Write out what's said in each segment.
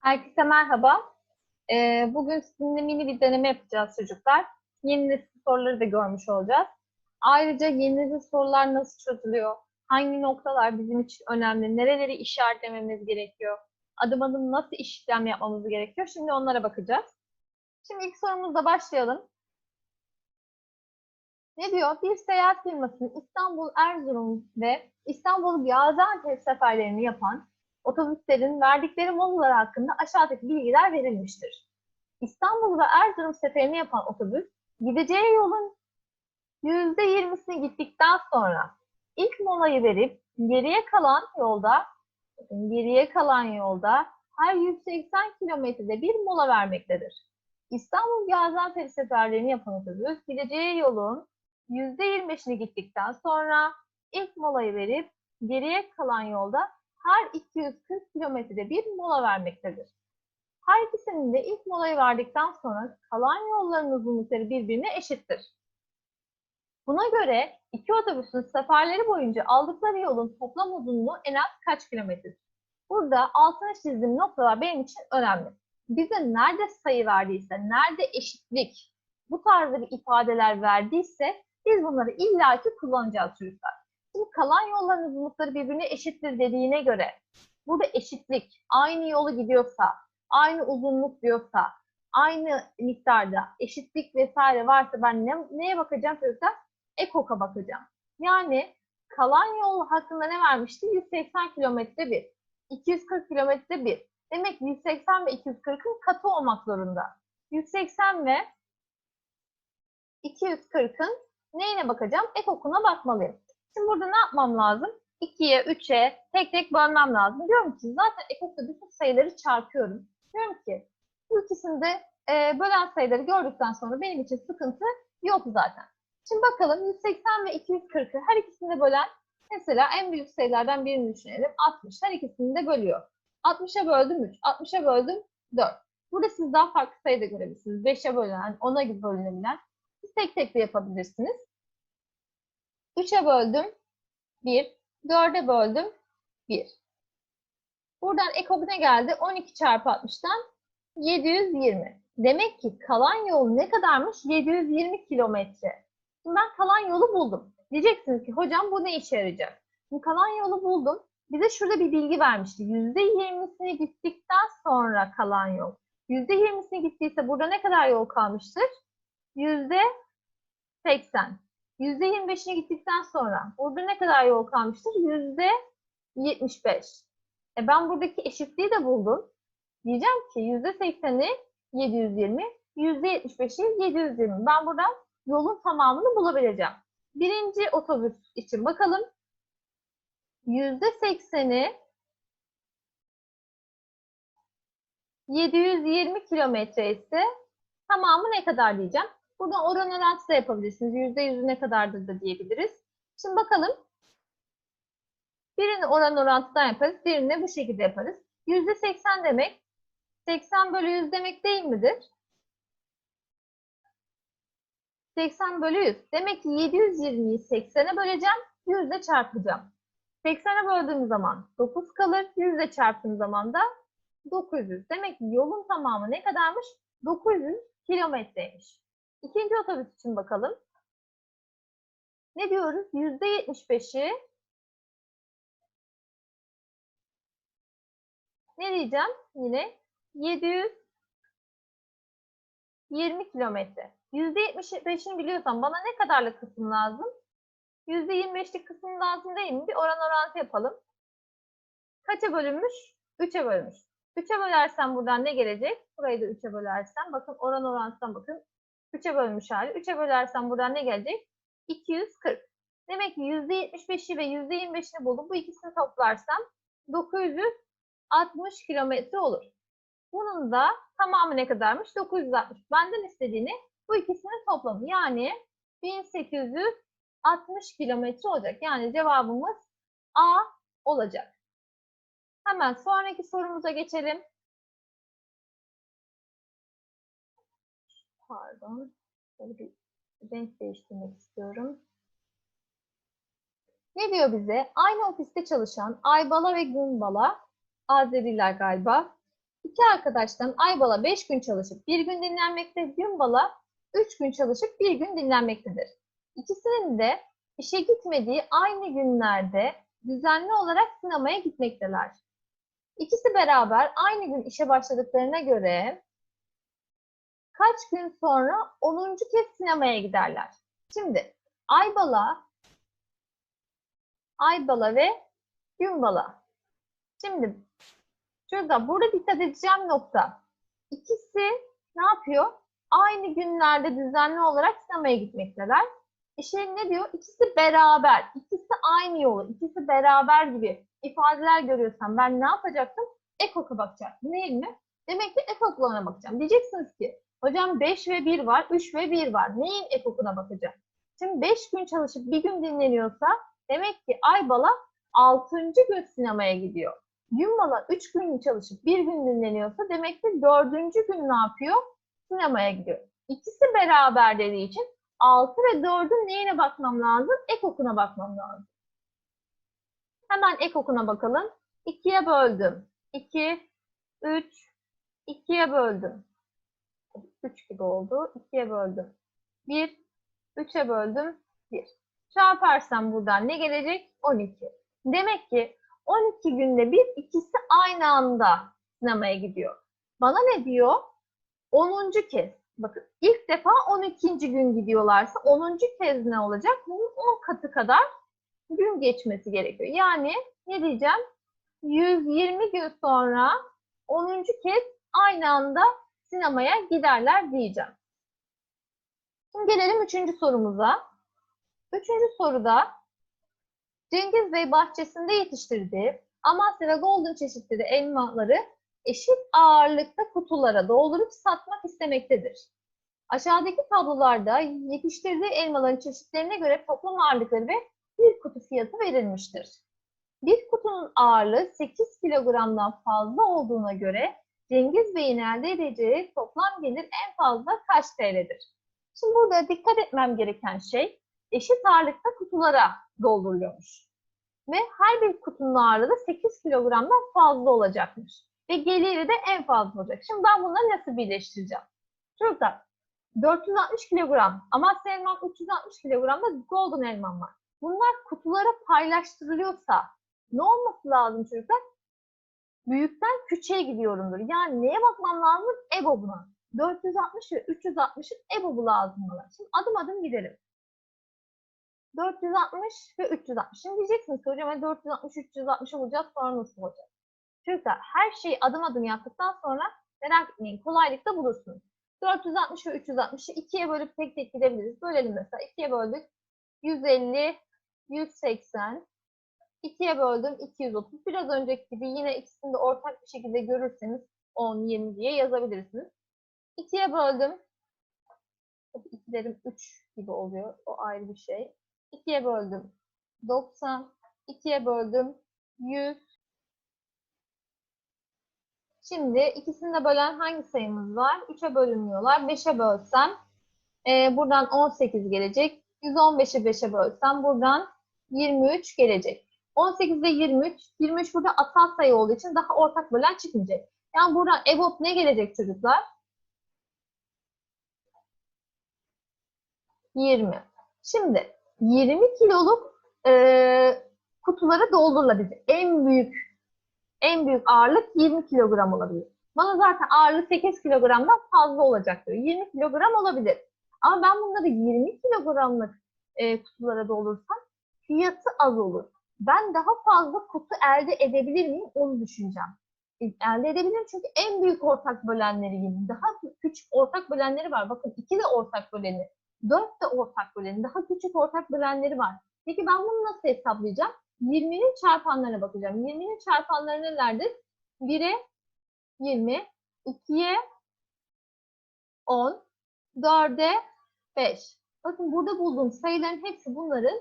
Herkese merhaba. Ee, bugün sizinle mini bir deneme yapacağız çocuklar. Yeni nesil soruları da görmüş olacağız. Ayrıca yeni nesil sorular nasıl çözülüyor? Hangi noktalar bizim için önemli? Nereleri işaretlememiz gerekiyor? Adım adım nasıl işlem yapmamız gerekiyor? Şimdi onlara bakacağız. Şimdi ilk sorumuzla başlayalım. Ne diyor? Bir seyahat firmasının İstanbul, Erzurum ve İstanbul Gaziantep seferlerini yapan otobüslerin verdikleri molalar hakkında aşağıdaki bilgiler verilmiştir. İstanbul ve Erzurum seferini yapan otobüs gideceği yolun %20'sini gittikten sonra ilk molayı verip geriye kalan yolda geriye kalan yolda her 180 kilometrede bir mola vermektedir. İstanbul Gaziantep seferlerini yapan otobüs gideceği yolun %25'ini gittikten sonra ilk molayı verip geriye kalan yolda her 240 kilometrede bir mola vermektedir. Her ikisinin de ilk molayı verdikten sonra kalan yolların uzunlukları birbirine eşittir. Buna göre iki otobüsün seferleri boyunca aldıkları yolun toplam uzunluğu en az kaç kilometredir? Burada altına çizdiğim noktalar benim için önemli. Bize nerede sayı verdiyse, nerede eşitlik, bu tarzda bir ifadeler verdiyse biz bunları illaki kullanacağız çocuklar. Şimdi kalan yolların uzunlukları birbirine eşittir dediğine göre burada eşitlik aynı yolu gidiyorsa, aynı uzunluk diyorsa, aynı miktarda eşitlik vesaire varsa ben ne, neye bakacağım çocuklar? EKOK'a bakacağım. Yani kalan yol hakkında ne vermişti? 180 kilometre bir. 240 kilometre bir. Demek ki 180 ve 240'ın katı olmak zorunda. 180 ve 240'ın neyine bakacağım? EKOK'una bakmalıyım. Şimdi burada ne yapmam lazım? 2'ye, 3'e tek tek bölmem lazım. Diyorum ki zaten ekokta bütün sayıları çarpıyorum. Diyorum ki bu ikisini de e, bölen sayıları gördükten sonra benim için sıkıntı yok zaten. Şimdi bakalım 180 ve 240'ı her ikisini bölen mesela en büyük sayılardan birini düşünelim. 60. Her ikisini de bölüyor. 60'a böldüm 3, 60'a böldüm 4. Burada siz daha farklı sayı da görebilirsiniz. 5'e bölünen, 10'a gibi bölünebilen. Siz tek tek de yapabilirsiniz. 3'e böldüm 1, 4'e böldüm 1. Buradan ekok ne geldi? 12 çarpı 60'tan 720. Demek ki kalan yol ne kadarmış? 720 kilometre. Şimdi ben kalan yolu buldum. Diyeceksiniz ki hocam bu ne işe yarayacak? Şimdi kalan yolu buldum. Bize şurada bir bilgi vermişti. %20'sini gittikten sonra kalan yol. %20'sini gittiyse burada ne kadar yol kalmıştır? %80. %25'ine gittikten sonra burada ne kadar yol kalmıştır? %75. E ben buradaki eşitliği de buldum. Diyeceğim ki %80'i 720, %75'i 720. Ben buradan yolun tamamını bulabileceğim. Birinci otobüs için bakalım. %80'i 720 kilometre ise tamamı ne kadar diyeceğim? Buradan oran orantısı da yapabilirsiniz. Yüzde yüzü ne kadardır da diyebiliriz. Şimdi bakalım. Birini oran orantıdan yaparız. Birini bu şekilde yaparız. Yüzde seksen demek 80 bölü 100 demek değil midir? 80 bölü 100. Demek ki 720'yi 80'e böleceğim. 100'e çarpacağım. 80'e böldüğüm zaman 9 kalır. 100'e çarptığım zaman da 900. Demek ki yolun tamamı ne kadarmış? 900 kilometreymiş. İkinci otobüs için bakalım. Ne diyoruz? Yüzde yetmiş beşi ne diyeceğim? Yine 720 kilometre. Yüzde yetmiş beşini biliyorsam bana ne kadarlık kısım lazım? Yüzde yirmi beşlik kısım lazım değil mi? Bir oran orantı yapalım. Kaça bölünmüş? 3'e bölünmüş. 3'e bölersem buradan ne gelecek? Burayı da 3'e bölersem bakın oran orantıdan bakın 3'e bölmüş hali. 3'e bölersem buradan ne gelecek? 240. Demek ki %75'i ve %25'ini buldum. Bu ikisini toplarsam 960 kilometre olur. Bunun da tamamı ne kadarmış? 960. Benden istediğini bu ikisinin toplamı. Yani 1860 kilometre olacak. Yani cevabımız A olacak. Hemen sonraki sorumuza geçelim. Pardon. Böyle bir renk değiştirmek istiyorum. Ne diyor bize? Aynı ofiste çalışan Aybala ve Günbala, Azeriler galiba, İki arkadaştan Aybala 5 gün çalışıp bir gün dinlenmekte, Günbala 3 gün çalışıp bir gün dinlenmektedir. İkisinin de işe gitmediği aynı günlerde düzenli olarak sinemaya gitmekteler. İkisi beraber aynı gün işe başladıklarına göre kaç gün sonra 10. kez sinemaya giderler? Şimdi Aybala, Aybala ve Günbala. Şimdi şurada burada dikkat edeceğim nokta. İkisi ne yapıyor? Aynı günlerde düzenli olarak sinemaya gitmekteler. İşte ne diyor? İkisi beraber, ikisi aynı yolu, ikisi beraber gibi ifadeler görüyorsam ben ne yapacaktım? Ekok'a bakacaktım değil mi? Demek ki ekoklarına bakacağım. Diyeceksiniz ki hocam 5 ve 1 var, 3 ve 1 var. Neyin ekokuna bakacağım? Şimdi 5 gün çalışıp bir gün dinleniyorsa demek ki Aybala 6. gün sinemaya gidiyor. Günbala 3 gün çalışıp bir gün dinleniyorsa demek ki 4. gün ne yapıyor? Sinemaya gidiyor. İkisi beraber dediği için 6 ve 4'ün neyine bakmam lazım? Ekokuna bakmam lazım. Hemen ekokuna bakalım. 2'ye böldüm. 2, 3, 2'ye böldüm. 3 gibi oldu. 2'ye böldüm. 1, 3'e böldüm. 1. Çarparsam buradan ne gelecek? 12. Demek ki 12 günde bir ikisi aynı anda sinemaya gidiyor. Bana ne diyor? 10. kez. Bakın ilk defa 12. gün gidiyorlarsa 10. kez ne olacak? Bunun 10 katı kadar gün geçmesi gerekiyor. Yani ne diyeceğim? 120 gün sonra 10. kez aynı anda sinemaya giderler diyeceğim. Şimdi gelelim üçüncü sorumuza. Üçüncü soruda Cengiz Bey bahçesinde yetiştirdiği Amasya ve Golden çeşitleri elmaları eşit ağırlıkta kutulara doldurup satmak istemektedir. Aşağıdaki tablolarda yetiştirdiği elmaların çeşitlerine göre toplam ağırlıkları ve bir kutu fiyatı verilmiştir. Bir kutunun ağırlığı 8 kilogramdan fazla olduğuna göre Cengiz Bey'in elde edeceği toplam gelir en fazla kaç TL'dir? Şimdi burada dikkat etmem gereken şey eşit ağırlıkta kutulara dolduruluyormuş. Ve her bir kutunun ağırlığı da 8 kilogramdan fazla olacakmış. Ve geliri de en fazla olacak. Şimdi ben bunları nasıl birleştireceğim? Çocuklar 460 kilogram Amasya elmam 360 kilogramda golden elmam var. Bunlar kutulara paylaştırılıyorsa ne olması lazım çocuklar? Büyükten küçüğe gidiyorumdur. Yani neye bakmam lazım? EBOB'una. 460 ve 360'ın EBOB'u lazım bana. Şimdi adım adım gidelim. 460 ve 360. Şimdi diyeceksiniz ki hocam 460 360 olacağız sonra nasıl olacak? Çocuklar her şeyi adım adım yaptıktan sonra merak etmeyin kolaylıkla bulursunuz. 460 ve 360'ı ikiye bölüp tek tek gidebiliriz. Bölelim mesela. ikiye böldük. 150, 180. İkiye böldüm 230. Biraz önceki gibi yine ikisini de ortak bir şekilde görürseniz 10, 20 diye yazabilirsiniz. İkiye böldüm. Tabii ikilerim 3 gibi oluyor. O ayrı bir şey. 2'ye böldüm 90, 2'ye böldüm 100. Şimdi ikisini de bölen hangi sayımız var? 3'e bölünmüyorlar. 5'e bölsem e, buradan 18 gelecek. 115'i 5'e bölsem buradan 23 gelecek. 18 ve 23, 23 burada asal sayı olduğu için daha ortak bölen çıkmayacak. Yani buradan EBOB ne gelecek çocuklar? 20. Şimdi 20 kiloluk e, kutulara doldurulabilir. En büyük en büyük ağırlık 20 kilogram olabilir. Bana zaten ağırlık 8 kilogramdan fazla olacaktır. 20 kilogram olabilir. Ama ben bunları 20 kilogramlık e, kutulara doldursam fiyatı az olur. Ben daha fazla kutu elde edebilir miyim onu düşüneceğim. E, elde edebilirim çünkü en büyük ortak bölenleri 20. Daha küçük ortak bölenleri var. Bakın iki de ortak böleni. 4 de ortak böleni, daha küçük ortak bölenleri var. Peki ben bunu nasıl hesaplayacağım? 20'nin çarpanlarına bakacağım. 20'nin çarpanları nelerdir? 1'e 20, 2'ye 10, 4'e 5. Bakın burada bulduğum sayıların hepsi bunların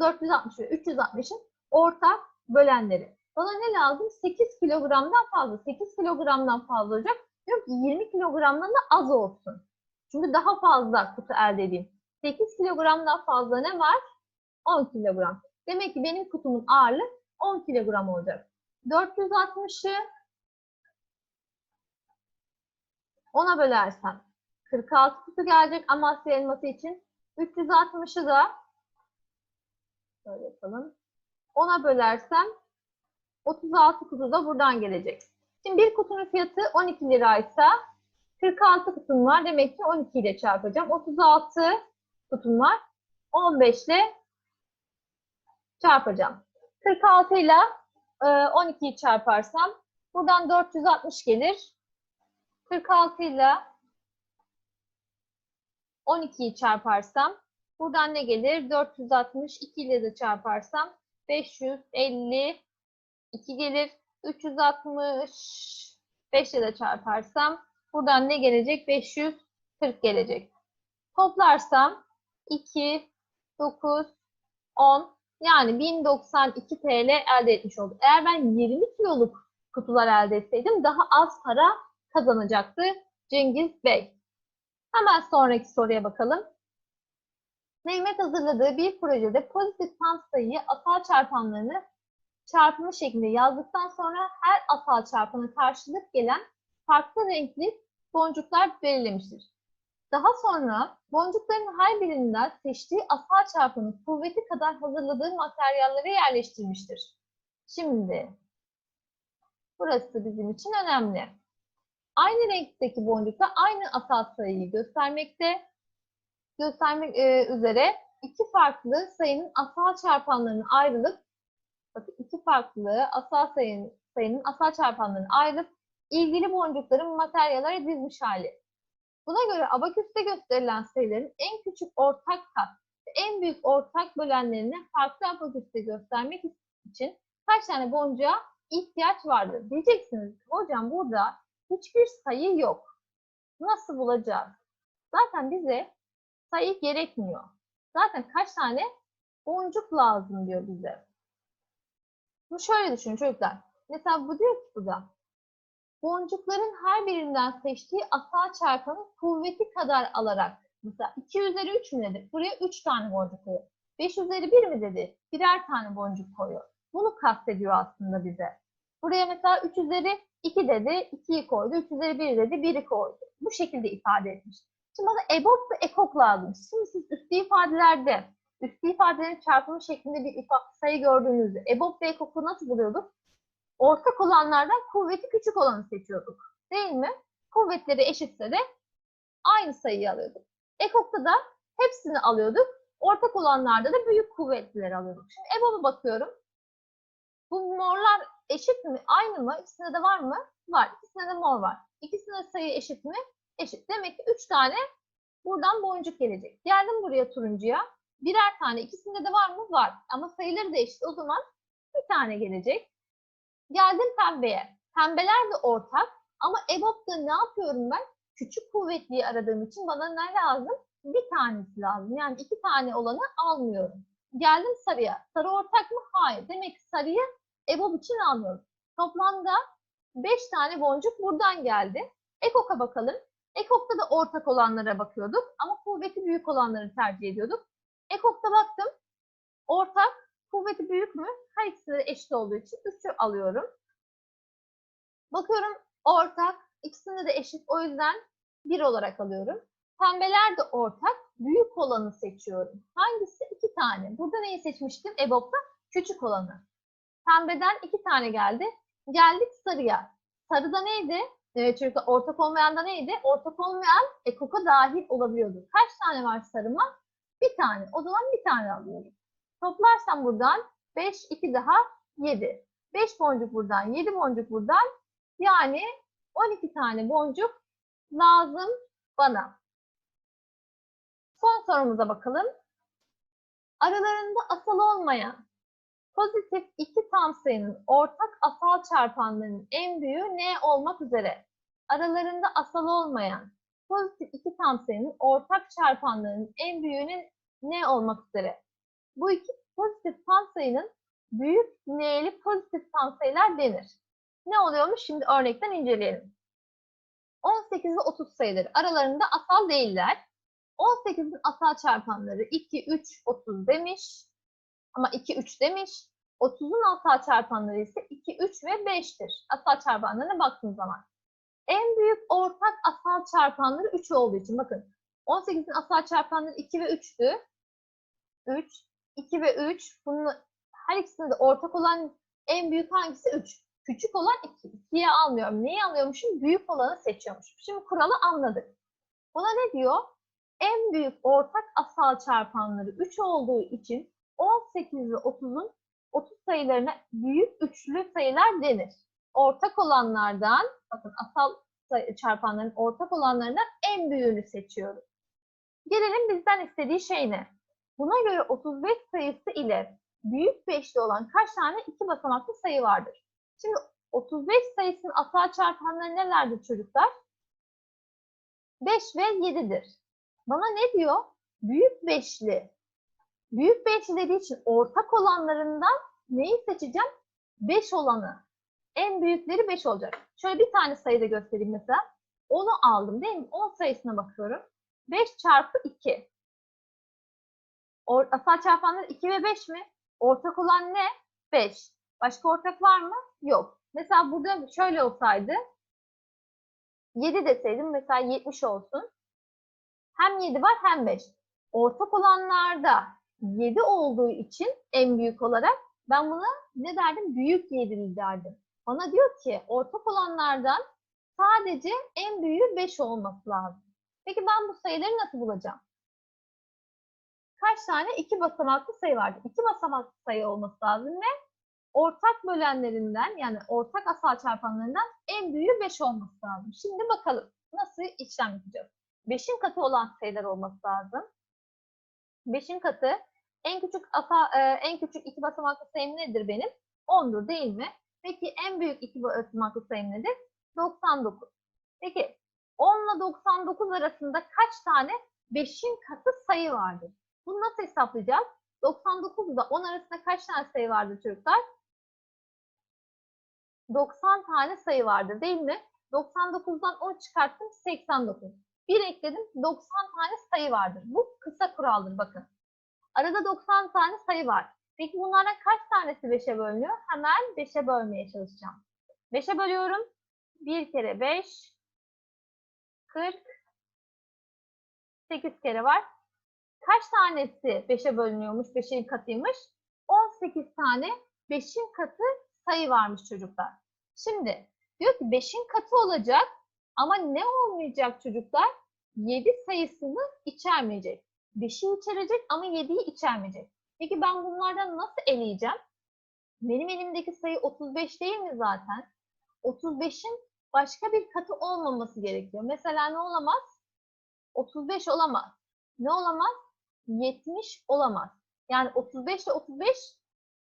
460 ve 360'ın ortak bölenleri. Bana ne lazım? 8 kilogramdan fazla. 8 kilogramdan fazla olacak. Diyorum ki 20 kilogramdan da az olsun. Çünkü daha fazla kutu elde edeyim. 8 kilogramdan fazla ne var? 10 kilogram. Demek ki benim kutumun ağırlığı 10 kilogram olacak. 460'ı 10'a bölersem 46 kutu gelecek Amasya elması için. 360'ı da şöyle yapalım. 10'a bölersem 36 kutu da buradan gelecek. Şimdi bir kutunun fiyatı 12 liraysa 46 kutum var. Demek ki 12 ile çarpacağım. 36 kutum var. 15 ile çarpacağım. 46 ile e, 12'yi çarparsam buradan 460 gelir. 46 ile 12'yi çarparsam buradan ne gelir? 460 2 ile de çarparsam 552 gelir. 360 5 ile çarparsam buradan ne gelecek? 540 gelecek. Toplarsam 2 9 10 yani 1092 TL elde etmiş oldum. Eğer ben 20 kiloluk kutular elde etseydim daha az para kazanacaktı Cengiz Bey. Hemen sonraki soruya bakalım. Mehmet hazırladığı bir projede pozitif tam sayıyı asal çarpanlarını çarpımı şeklinde yazdıktan sonra her asal çarpana karşılık gelen farklı renkli boncuklar belirlemiştir. Daha sonra boncukların her birinden seçtiği asal çarpanın kuvveti kadar hazırladığı materyallere yerleştirmiştir. Şimdi burası bizim için önemli. Aynı renkteki boncukta aynı asal sayıyı göstermekte göstermek e, üzere iki farklı sayının asal çarpanlarının ayrılıp bakın iki farklı asal sayının, sayının asal çarpanlarının ayrılıp ilgili boncukların materyallere dizmiş hali. Buna göre abaküste gösterilen sayıların en küçük ortak kat ve en büyük ortak bölenlerini farklı abaküste göstermek için kaç tane boncuğa ihtiyaç vardır? Diyeceksiniz hocam burada hiçbir sayı yok. Nasıl bulacağız? Zaten bize sayı gerekmiyor. Zaten kaç tane boncuk lazım diyor bize. Bu şöyle düşünün çocuklar. Mesela bu diyor ki burada. Boncukların her birinden seçtiği asal çarpanın kuvveti kadar alarak. Mesela 2 üzeri 3 mü dedi? Buraya 3 tane boncuk koyuyor. 5 üzeri 1 mi dedi? Birer tane boncuk koyuyor. Bunu kastediyor aslında bize. Buraya mesela 3 üzeri 2 dedi, 2'yi koydu. 3 üzeri 1 dedi, 1'i koydu. Bu şekilde ifade etmiş. Şimdi bana EBOB ve EKOK lazım. Şimdi siz üstü ifadelerde, üstü ifadelerin çarpımı şeklinde bir ifa- sayı gördüğünüzde EBOB ve EKOK'u nasıl buluyorduk? Ortak olanlardan kuvveti küçük olanı seçiyorduk. Değil mi? Kuvvetleri eşitse de aynı sayıyı alıyorduk. EKOK'ta da hepsini alıyorduk. Ortak olanlarda da büyük kuvvetlileri alıyorduk. Şimdi EBOB'a bakıyorum. Bu morlar eşit mi? Aynı mı? İkisinde de var mı? Var. İkisinde de mor var. İkisinde sayı eşit mi? Eşit. Demek ki 3 tane buradan boncuk gelecek. Geldim buraya turuncuya. Birer tane. İkisinde de var mı? Var. Ama sayıları da eşit. O zaman bir tane gelecek. Geldim pembeye. Pembeler de ortak. Ama EBOB'da ne yapıyorum ben? Küçük kuvvetliyi aradığım için bana ne lazım? Bir tanesi lazım. Yani iki tane olanı almıyorum. Geldim sarıya. Sarı ortak mı? Hayır. Demek ki sarıyı EBOB için almıyorum. Toplamda 5 tane boncuk buradan geldi. EKOK'a bakalım. EKOK'ta da ortak olanlara bakıyorduk ama kuvveti büyük olanları tercih ediyorduk. EKOK'ta baktım. Ortak, kuvveti büyük mü? Her ikisi de eşit olduğu için 3'ü alıyorum. Bakıyorum ortak, ikisinde de eşit. O yüzden 1 olarak alıyorum. Pembeler de ortak, büyük olanı seçiyorum. Hangisi? 2 tane. Burada neyi seçmiştim? EBOB'da küçük olanı. Pembeden 2 tane geldi. Geldik sarıya. Sarıda neydi? Evet çocuklar ortak olmayan da neydi? Ortak olmayan ekoka dahil olabiliyordu. Kaç tane var sarıma? Bir tane. O zaman bir tane alıyorum. Toplarsam buradan 5, 2 daha 7. 5 boncuk buradan, 7 boncuk buradan. Yani 12 tane boncuk lazım bana. Son sorumuza bakalım. Aralarında asal olmayan pozitif iki tam sayının ortak asal çarpanlarının en büyüğü ne olmak üzere? Aralarında asal olmayan pozitif iki tam sayının ortak çarpanlarının en büyüğünün ne olmak üzere? Bu iki pozitif tam sayının büyük n'li pozitif tam sayılar denir. Ne oluyormuş? Şimdi örnekten inceleyelim. 18 ve 30 sayıları aralarında asal değiller. 18'in asal çarpanları 2, 3, 30 demiş. Ama 2, 3 demiş. 30'un asal çarpanları ise 2, 3 ve 5'tir. Asal çarpanlarına baktığım zaman. En büyük ortak asal çarpanları 3 olduğu için bakın 18'in asal çarpanları 2 ve 3'tü. 3, 2 ve 3. Bunun her ikisinde de ortak olan en büyük hangisi? 3. Küçük olan 2. 2'ye almıyorum. Neyi alıyormuşum? Büyük olanı seçiyormuşum. Şimdi kuralı anladık. Buna ne diyor? En büyük ortak asal çarpanları 3 olduğu için 18 ve 30'un 30 sayılarına büyük üçlü sayılar denir. Ortak olanlardan, bakın asal çarpanların ortak olanlarından en büyüğünü seçiyoruz. Gelelim bizden istediği şey ne? Buna göre 35 sayısı ile büyük beşli olan kaç tane iki basamaklı sayı vardır? Şimdi 35 sayısının asal çarpanları nelerdir çocuklar? 5 ve 7'dir. Bana ne diyor? Büyük beşli. Büyük beşli dediği için ortak olanlarından neyi seçeceğim? 5 olanı. En büyükleri 5 olacak. Şöyle bir tane sayıda göstereyim mesela. 10'u aldım değil mi? 10 sayısına bakıyorum. 5 çarpı 2. Or asal çarpanlar 2 ve 5 mi? Ortak olan ne? 5. Başka ortak var mı? Yok. Mesela burada şöyle olsaydı 7 deseydim mesela 70 olsun. Hem 7 var hem 5. Ortak olanlarda 7 olduğu için en büyük olarak ben buna ne derdim? Büyük 7'li derdim. Bana diyor ki ortak olanlardan sadece en büyüğü 5 olması lazım. Peki ben bu sayıları nasıl bulacağım? Kaç tane? iki basamaklı sayı vardı. İki basamaklı sayı olması lazım ve ortak bölenlerinden yani ortak asal çarpanlarından en büyüğü 5 olması lazım. Şimdi bakalım nasıl işlem yapacağız. 5'in katı olan sayılar olması lazım. 5'in katı en küçük asa, e, en küçük iki basamaklı sayım nedir benim? 10'dur değil mi? Peki en büyük iki basamaklı sayım nedir? 99. Peki 10 ile 99 arasında kaç tane 5'in katı sayı vardır? Bunu nasıl hesaplayacağız? 99 ile 10 arasında kaç tane sayı vardır çocuklar? 90 tane sayı vardır değil mi? 99'dan 10 çıkarttım 89. Bir ekledim 90 tane sayı vardır. Bu kısa kuraldır bakın. Arada 90 tane sayı var. Peki bunlardan kaç tanesi 5'e bölünüyor? Hemen 5'e bölmeye çalışacağım. 5'e bölüyorum. 1 kere 5 40 8 kere var. Kaç tanesi 5'e bölünüyormuş, 5'in katıymış? 18 tane 5'in katı sayı varmış çocuklar. Şimdi diyor ki 5'in katı olacak ama ne olmayacak çocuklar? 7 sayısını içermeyecek. 5'i içerecek ama 7'yi içermeyecek. Peki ben bunlardan nasıl eleyeceğim? Benim elimdeki sayı 35 değil mi zaten? 35'in başka bir katı olmaması gerekiyor. Mesela ne olamaz? 35 olamaz. Ne olamaz? 70 olamaz. Yani 35 ile 35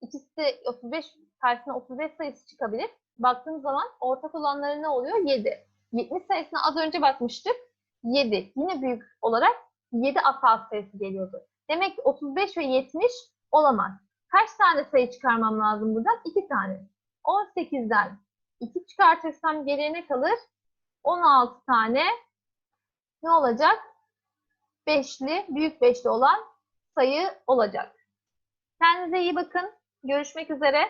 ikisi de 35 karşısına 35 sayısı çıkabilir. Baktığımız zaman ortak olanları ne oluyor? 7. 70 sayısına az önce bakmıştık. 7. Yine büyük olarak 7 asal sayısı geliyordu. Demek ki 35 ve 70 olamaz. Kaç tane sayı çıkarmam lazım buradan? 2 tane. 18'den 2 çıkartırsam geriye ne kalır? 16 tane ne olacak? Beşli, büyük beşli olan sayı olacak. Kendinize iyi bakın. Görüşmek üzere.